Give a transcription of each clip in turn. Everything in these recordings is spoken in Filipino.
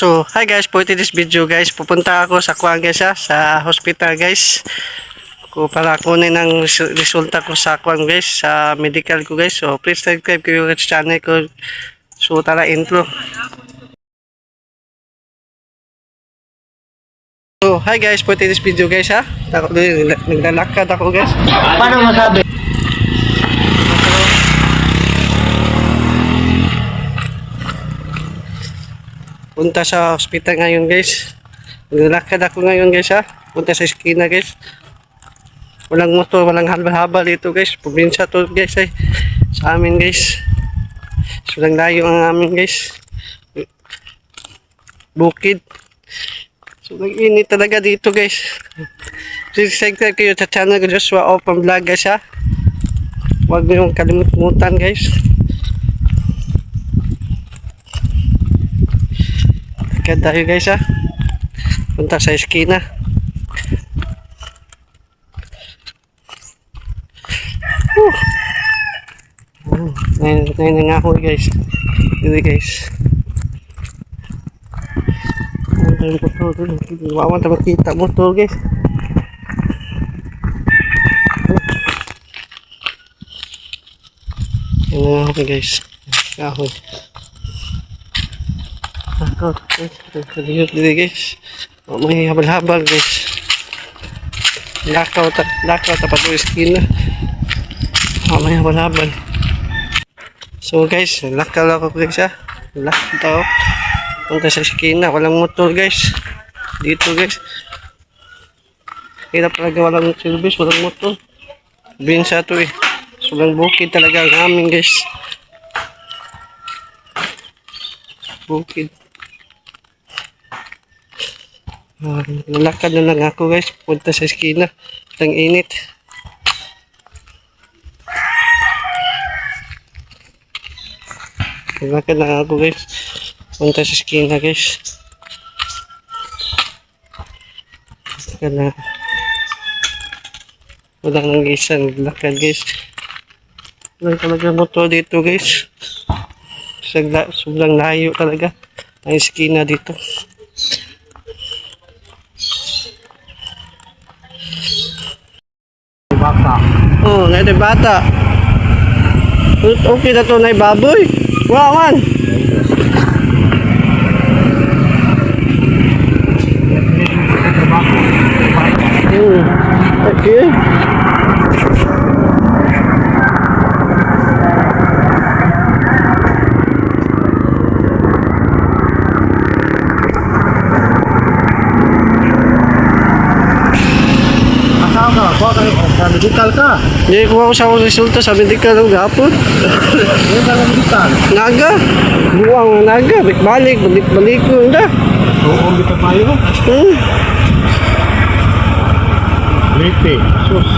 So, hi guys, for today's video guys, pupunta ako sa kuwan guys sa hospital guys. Ko para kunin ang res- resulta ko sa kuwan guys, sa medical ko guys. So, please subscribe ko yung channel ko. So, tara intro. So, hi guys, for today's video guys ha. Naglalakad ako guys. Paano masabi? Punta sa hospital ngayon guys. Naglalakad ako ngayon guys ha. Punta sa eskina guys. Walang motor, walang haba-haba dito guys. Probinsya to guys ay. Sa amin guys. Walang layo ang amin guys. Bukid. So nag-init talaga dito guys. Please subscribe kayo sa channel ko Joshua Open Vlog guys ha. Huwag niyong kalimutan guys. Agad tayo guys ha. Punta sa eskina. Whew. Oh, Ngayon, ngayon nga ako guys. Dito guys. Ang ko to. Wawan na makita mo to guys. Yan na ako guys. Kahoy. Ako, guys. Kalihot dito guys. O, may habal-habal guys. Lakaw ta, lakaw ta pa to skin. O, may habal-habal. So guys, lakaw ako guys ha. Lakaw tao. Punta sa skin na. Walang motor guys. Dito guys. Hirap talaga walang service, walang motor. Binsa to eh. Sobrang bukid talaga ang amin guys. Bukid. Ah, lalakad na lang ako guys. Punta sa eskina. Ang init. Lalakad na ako guys. Punta sa eskina guys. Lalakad na. Walang nang isang lakad guys. Walang talaga motor dito guys. Sobrang layo talaga. Ang eskina dito. Ito bata. Okay na to na baboy. Wow, man. Hmm. Okay. Asawa ka? Kuha ka sa medical ka. Hindi ko ako sa akong resulta sa medical ng gapon. Ngayon ka medical. naga. Buwang naga. Balik, balik, balik ko na. Oo, kita tayo. Hmm. Late. Sus.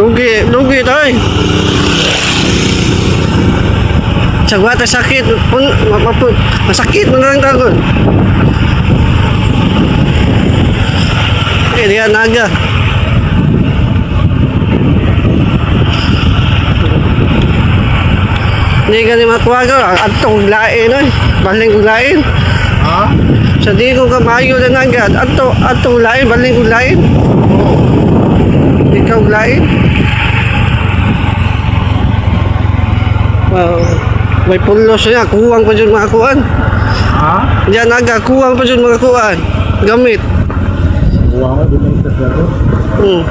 Lugi, lugi tayo. Sagwa tayo sakit. Pun, mapapun. Masakit mo na lang tagon. Okay, diyan naga. Hindi ka ni. Ato kong lain, oy. Baling lain. Ha? Sa di ko kamayo na naga. Ato, ato kong lain. Baling lain. Ikaw lain. Wow. May pulos niya. Kuwang pa dyan mga kuwan. Ha? Diyan naga. Kuwang pa dyan mga kuwan. Gamit. Kuha ka din ng tasado. Hmm.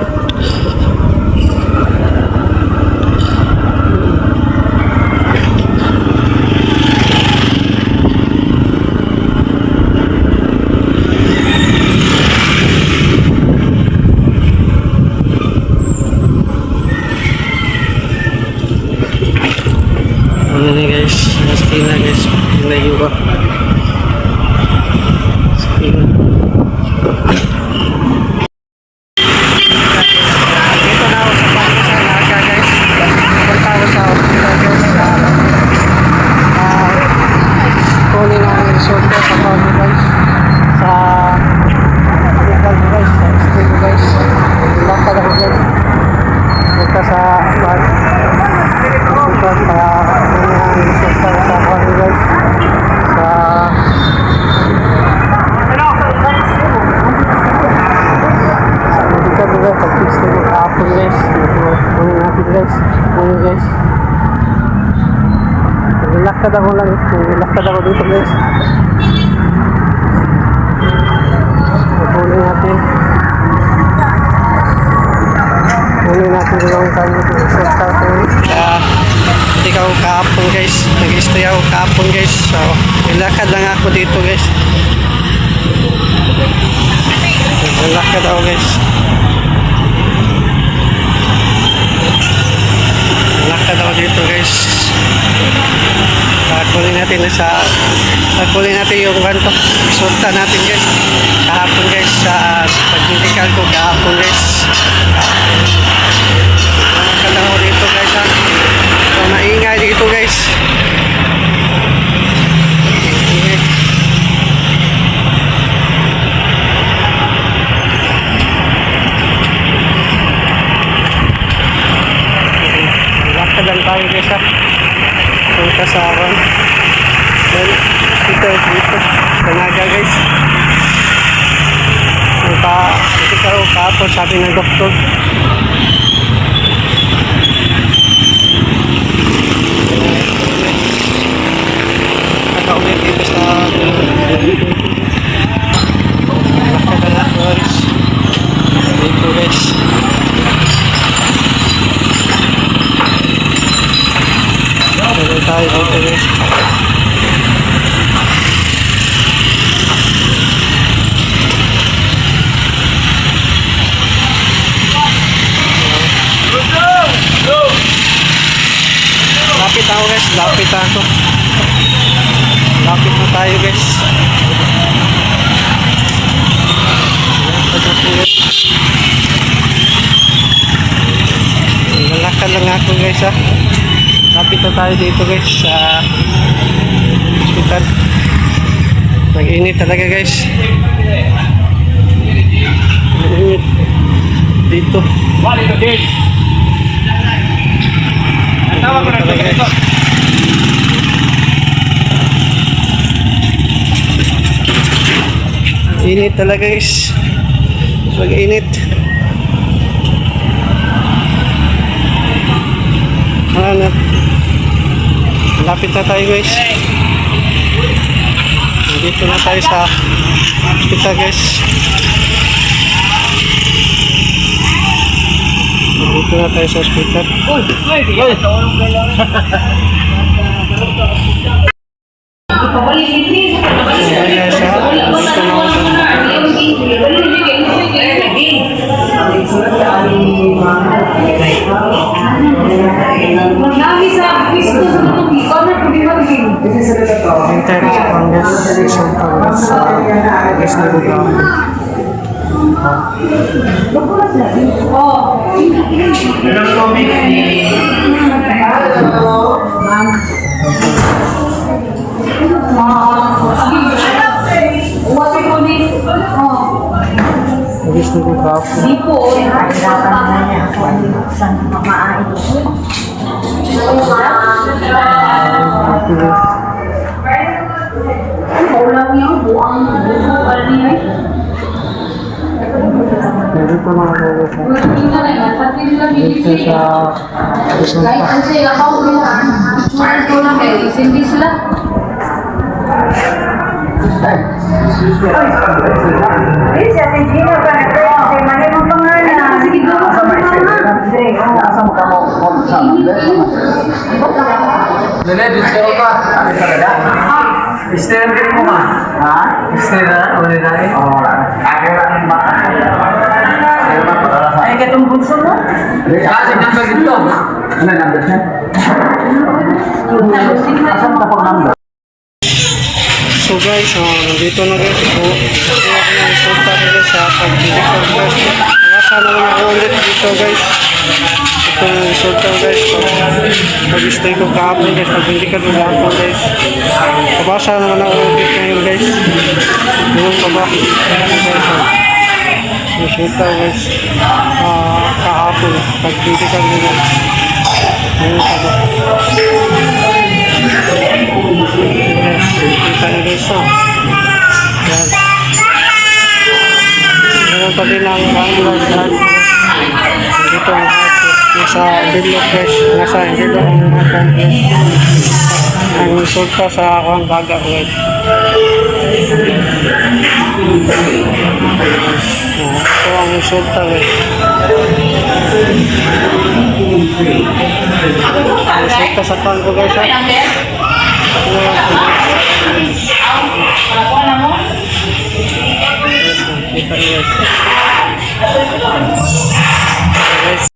Ano na guys, nasa na guys, layo ba? Skin. Dito na ako sa bago sa Naga guys. Punta ako sa hospital guys sa ah kunin ang resulta sa bago guys. Sa medical guys, sa skin guys. Lakad ako guys. Punta sa bago. Punta sa kunin ang resulta sa bago guys. Sa ako lang. Lakad ako dito guys. Kukunin natin. Kunin natin yung dito sa tato. Kaya, hindi ako kahapon guys. Nag-stay ako kahapon guys. So, nilakad lang ako dito guys. Nilakad ako guys. Nilakad ako dito guys. Natin na sa Kakunin natin yung kanto. Sulta natin guys. Kahapon guys sa pag-medical ko kahapon guys. Nilakad ako dito guys ha. So maingay dito guys. Maingay. Lakad lang tayo guys ha. Punta sa aron. Then, dito, dito. Tanaga guys. Ang pa, ito kapon sabi ng doktor. Nakauwi dito sa guys. Dito guys. Tuloy tayo dito guys. Lapit ako guys, lapit ako. Lapit na tayo guys. Lalakad lang ako guys ha. Lapit na tayo dito guys sa hospital. Nag-init talaga guys. Nag-init dito. Tawag ko na Talaga, dito. guys. Init talaga guys. Mag-init. Ano? Lapit na tayo guys. Dito na tayo sa hospital guys. Dito na tayo sa hospital. Ayan siya. Dito sa Congress. Isang Congress sa Congress na lugar. Oh. Uwati Congress na lugar. Di po. Ulam niya, buang buang niya. Dito na ako guys. Hindi na lang, pati nila Dito bibisi. sa Quezon Kahit pa. ang sila pa ulo, mahal ko lang eh, hindi sila. Ay, So guys, oh, nandito na guys. Dito guys. Ito yung resulta guys. So, Pag-stay ko kahapon guys. Pag-medical ko kahapon guys. Kabasa naman ako ulit ngayon guys. Yung kaba. Guys, oh. Resulta guys. Ah, kahapon. Pag-medical ko guys. Yung kaba. Kita nyo guys oh. Yan. Meron pa din ang. Dito ang lahat. Nasa bilog guys. Nasa bilog ang guys. Ang resulta sa akong baga. Ah, ito ang resulta wait. Ang resulta sa kwan ko guys ha. Kita. guys.